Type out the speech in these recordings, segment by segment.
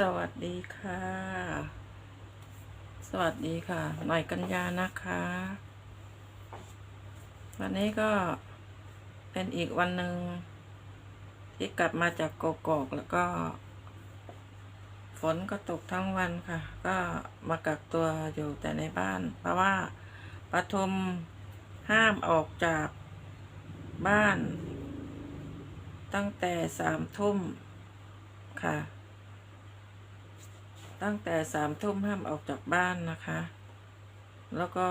สวัสดีค่ะ สวัสดีค่ะ หน่อยกัญญานะคะ วันนี้ก็เป็นอีกวันหนึ่งที่กลับมาจากโกโกอกแล้วก็ ฝนก็ตกทั้งวันค่ะ ก็มากักตัวอยู่แต่ในบ้าน เพราะว่าปทุมห้ามออกจากบ้าน ตั้งแต่สามทุ่มค่ะ ตั้งแต่สามทุ่มห้ามออกจากบ้านนะคะ แล้วก็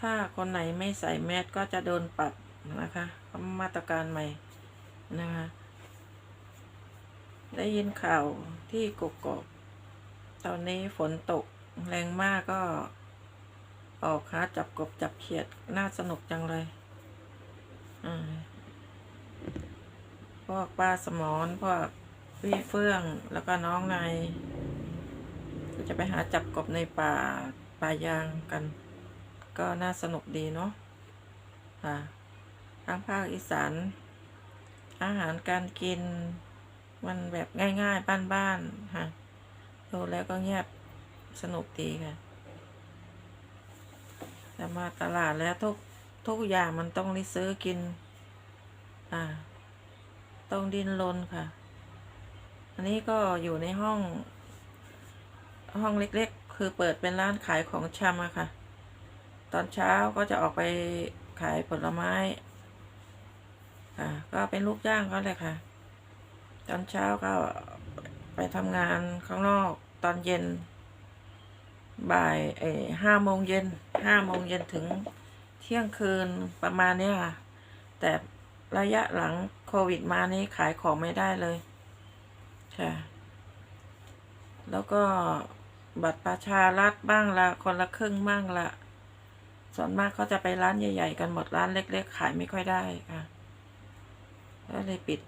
ถ้าคนไหนไม่ใส่แมสก็จะโดนปรับนะคะมาตรการใหม่นะคะ ได้ยินข่าวที่กกอกตอนนี้ฝนตกแรงมากก็ออกหาจับกบจับเขียด น่าสนุกจังเลยอ่าพวกป้าสมอนพวก พี่เฟื่องแล้วก็น้องนายจะไปหาจับกบในป่าป่ายางกัน ก็น่าสนุกดีเนาะค่ะทางภาคอีสานอาหารการกิน มันแบบง่ายๆ บ้านๆค่ะดูแล้วก็เงียบสนุกดีค่ะแต่มาตลาดแล้วทุกทุกอย่างมันต้องได้ซื้อกิน อ่า ต้องดิ้นรนค่ะ อันนี้ก็อยู่ในห้อง ห้องเล็กๆ คือเปิดเป็นร้านขายของชำอะค่ะ ตอนเช้าก็จะออกไปขายผลไม้ค่ะก็เป็นลูกจ้างเขาเลยค่ะ ตอนเช้าก็ไปทำงานข้างนอกตอนเย็น บ่ายเอห้าโมงเย็นห้าโมงเย็นถึงเที่ยงคืนประมาณนี้ค่ะ แต่ระยะหลังโควิดมานี้ขายของไม่ได้เลย ค่ะ แล้วก็บัตรประชารัฐบ้างละคนละครึ่งบ้างละส่วนมากเขาจะไปร้านใหญ่ ๆ กันหมดร้านเล็ก ๆ ขายไม่ค่อยได้ค่ะก็เลยปิด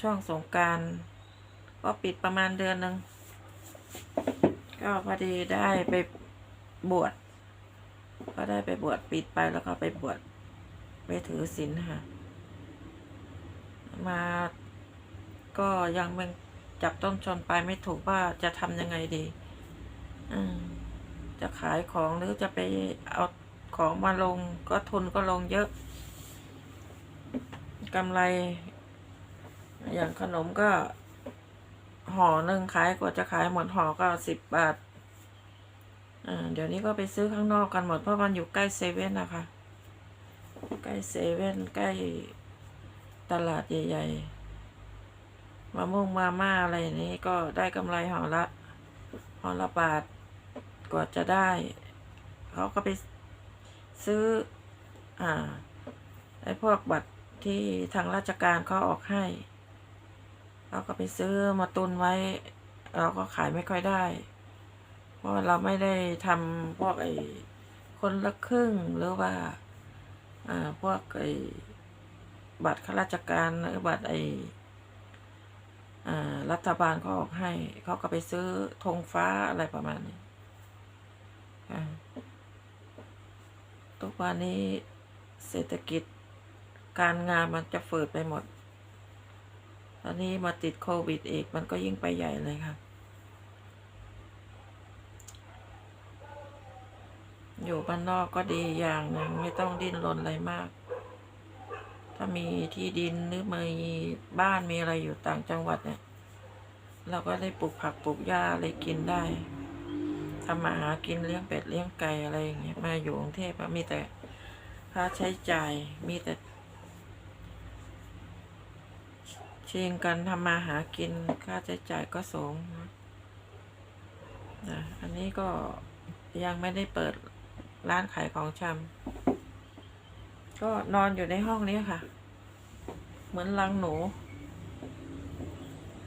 ช่วงสงการก็ปิดประมาณเดือนหนึ่งก็พอดีได้ไปบวชก็ได้ไปบวชปิดไปแล้วก็ไปบวชไปถือศีลค่ะ มา ก็ยังเป็นจับต้นชนไปไม่ถูกว่าจะทำยังไงดีอืมจะขายของหรือจะไปเอาของมาลงก็ทุนก็ลงเยอะกำไร อย่างขนมก็ห่อหนึ่งขายกว่าจะขายหมดห่อก็สิบบาทเดี๋ยวนี้ก็ไปซื้อข้างนอกกันหมดเพราะมันอยู่ใกล้เซเว่นนะคะ ใกล้เซเว่นใกล้ตลาดใหญ่ ๆ มะม่วงมาม่าอะไรนี้ก็ได้กำไรห่อละห่อละบาทกว่าจะได้ เขาก็ไปซื้อ อ่าไอ้พวกบัตรที่ทางราชการเขาออกให้เราก็ไปซื้อมาตุนไว้ เราก็ขายไม่ค่อยได้ เพราะเราไม่ได้ทำพวกไอ้คนละครึ่งหรือว่า อ่า พวกไอ้บัตรข้าราชการหรือบัตรไอ้ รัฐบาลเขาออกให้เขาก็ไปซื้อธงฟ้าอะไรประมาณนี้ทุกวันนี้เศรษฐกิจการงานมันจะฝืดไปหมด ตอนนี้มาติดโควิดอีกมันก็ยิ่งไปใหญ่เลยค่ะ อยู่บ้านนอกก็ดีอย่างหนึ่งไม่ต้องดิ้นรนอะไรมาก ถ้ามีที่ดินหรือมีบ้านมีอะไรอยู่ต่างจังหวัดเนี่ย เราก็ได้ปลูกผักปลูกหญ้าอะไรกินได้ทำมาหากินเลี้ยงเป็ดเลี้ยงไก่อะไรอย่างเงี้ยมาอยู่กรุงเทพมีแต่ค่าใช้จ่ายมีแต่ชิงกันทำมาหากินค่าใช้จ่ายก็สูงนะอันนี้ก็ยังไม่ได้เปิดร้านขายของชำก็นอนอยู่ในห้องนี้ค่ะ เหมือนลังหนู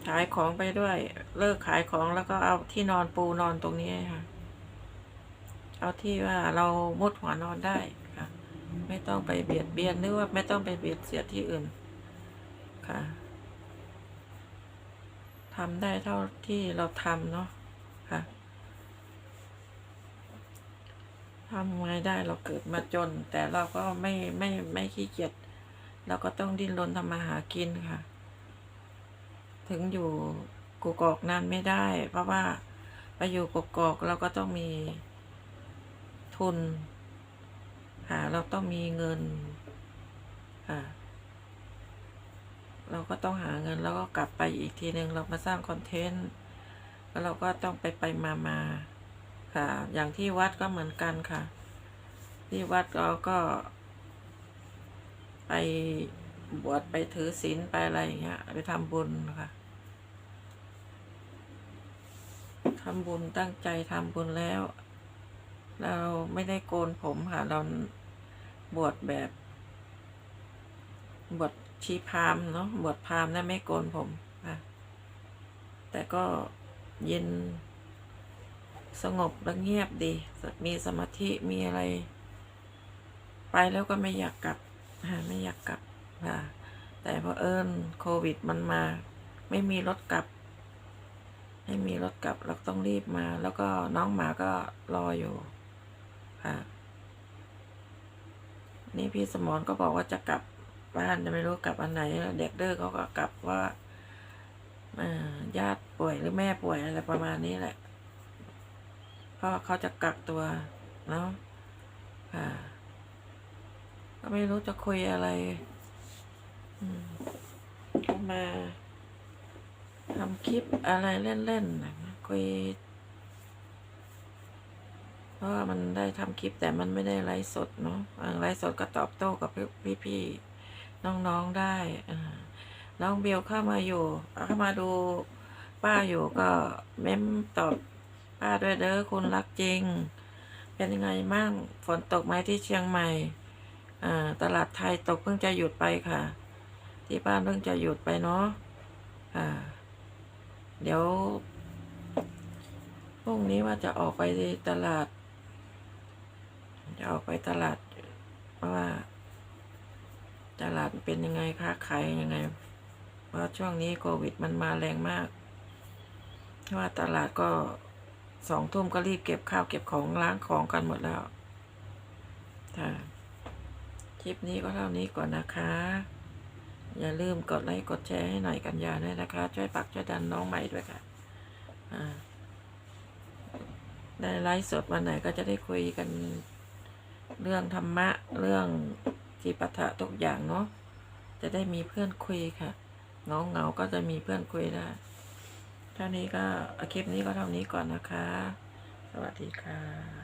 ขายของไปด้วย เลิกขายของแล้วก็เอาที่นอนปูนอนตรงนี้ค่ะ เอาที่ว่าเรามุดหัวนอนได้ค่ะ ไม่ต้องไปเบียดเบียนหรือว่าไม่ต้องไปเบียดเสียดที่อื่น ค่ะทำได้เท่าที่เราทำเนาะค่ะทำไงได้เราเกิดมาจน แต่เราก็ไม่ไม่ไม่ขี้เกียจ เราก็ต้องดิ้นรนทำมาหากินค่ะ ถึงอยู่กุกอกนานไม่ได้ เพราะว่าไปอยู่กุกอกเราก็ต้องมีทุนค่ะเราต้องมีเงินค่ะเราก็ต้องหาเงินแล้วก็กลับไปอีกทีหนึ่งเรามาสร้างคอนเทนต์แล้วเราก็ต้องไปไปมามาค่ะ อย่างที่วัดก็เหมือนกันค่ะ ที่วัดเราก็ ไปบวชไปถือศีลไปอะไรอย่างเงี้ย ไปทำบุญค่ะทำบุญตั้งใจทำบุญแล้ว เราไม่ได้โกนผมค่ะ เราบวชแบบ บวชชีพามเนาะบวชพามณ์นะไม่โกนผมค่ะ แต่ก็เย็นสงบและเงียบดี มีสมาธิมีอะไร ไปแล้วก็ไม่อยากกลับ ไม่อยากกลับค่ะ แต่พอเอิญโควิดมันมา ไม่มีรถกลับ ไม่มีรถกลับเราต้องรีบมา แล้วก็น้องหมาก็รออยู่ค่ะนี่พี่สมรก็บอกว่าจะกลับบ้านจะไม่รู้กลับอันไหนเด็กเด้อเขาก็กลับว่าญาติป่วยหรือแม่ป่วยอะไรประมาณนี้แหละเพราะเขาจะกักตัวเนาะค่ะ ไม่รู้จะคุยอะไรมาทำคลิปอะไรเล่นๆนะคุย เพราะว่ามันได้ทำคลิปแต่มันไม่ได้ไลฟ์สดเนาะไลฟ์สดก็ตอบโต้กับพี่ๆน้องๆได้น้องเบลเข้ามาอยู่ เข้ามาดูป้าอยู่ก็เม้มตอบป้าด้วยเด้อคุณรักจริง เป็นยังไงมั่งฝนตกไหมที่เชียงใหม่ ตลาดไทยตกเพิ่งจะหยุดไปค่ะ ที่บ้านเพิ่งจะหยุดไปเนาะอ่าเดี๋ยวพรุ่งนี้ว่าจะออกไปตลาด จะออกไปตลาด เพราะว่า ตลาดเป็นยังไงค้าขายยังไง เพราะช่วงนี้โควิดมันมาแรงมากว่าตลาดก็สองทุ่มก็รีบเก็บข้าวเก็บของล้างของกันหมดแล้วค่ะ คลิปนี้ก็เท่านี้ก่อนนะคะ อย่าลืมกดไลค์กดแชร์ให้หน่อยกันยาด้วยนะคะ ช่วยปักช่วยดันน้องใหม่ด้วยค่ะได้ไลฟ์สดวันไหนก็จะได้คุยกันเรื่องธรรมะเรื่องจีปาถะทุกอย่างเนาะจะได้มีเพื่อนคุยค่ะเงาเงาก็จะมีเพื่อนคุยได้เท่านี้ก็คลิปนี้ก็เท่านี้ก่อนนะคะ สวัสดีค่ะ